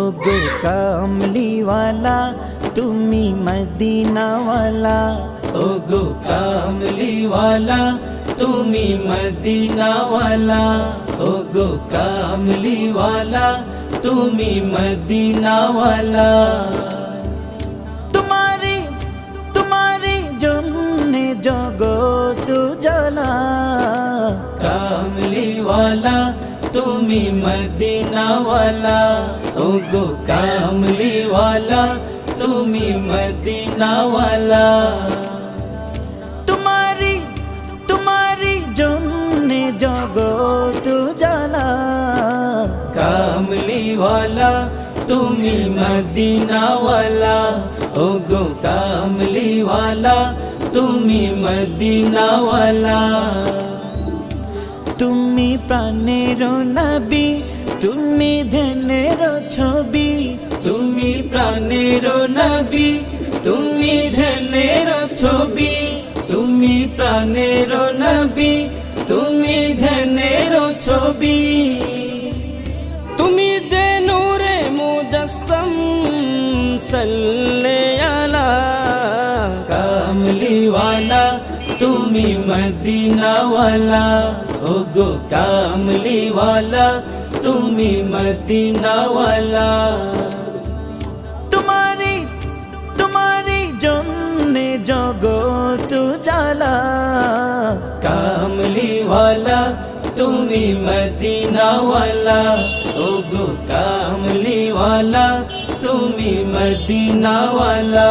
ওগো কামলিওয়ালা তুমি মদিনাওয়ালা। ওগো কামলিওয়ালা তুমি মদিনাওয়ালা। ওগো কামলিওয়ালা তুমি মদিনাওয়ালা। তোমারে তোমারে জন্মে জগৎ জানা কামলিওয়ালা তুমি মদিনাওয়ালা ও গো কামলিওয়ালা তুমি মদিনাওয়ালা তোমারি তোমারি জন্য জগত জ্বালা কামলিওয়ালা তুমি মদিনাওয়ালা ও গো কামলিওয়ালা তুমি মদিনাওয়ালা তুমি প্রাণের নবী, তুমি ধ্যানের ছবি। তুমি প্রাণের নবী, তুমি ধ্যানের ছবি। তুমি প্রাণের নবী, তুমি ধ্যানের ছবি। তুমি যে নূরে মুজসম, সাল্লে আলা কামলিওয়ালা তুমি মদিনাওয়ালা ও গো কামলিওয়ালা, তুমি মদিনাওয়ালা। তোমারি তোমারি জন্য জগত জ্বালা কামলিওয়ালা, তুমি মদিনাওয়ালা ও গো কামলিওয়ালা, তুমি মদিনাওয়ালা।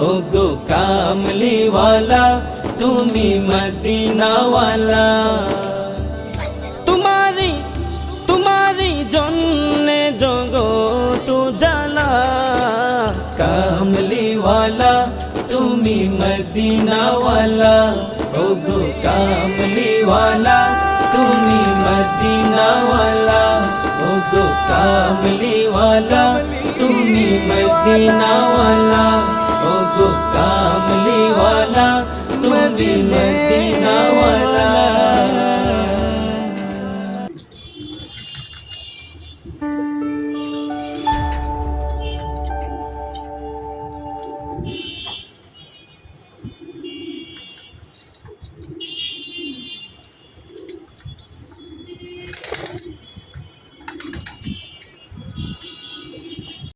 ও গো কামলিওয়ালা তুমি মদিনাওয়ালা তোমারি তোমারি জন্যে জগত জ্বালা কামলিওয়ালা তুমি মদিনাওয়ালা ও গো কামলিওয়ালা তুমি মদিনাওয়ালা ও গো কামলিওয়ালা তুমি মদিনাওয়ালা গো কামলিওয়ালা তুমি মদিনাওয়ালা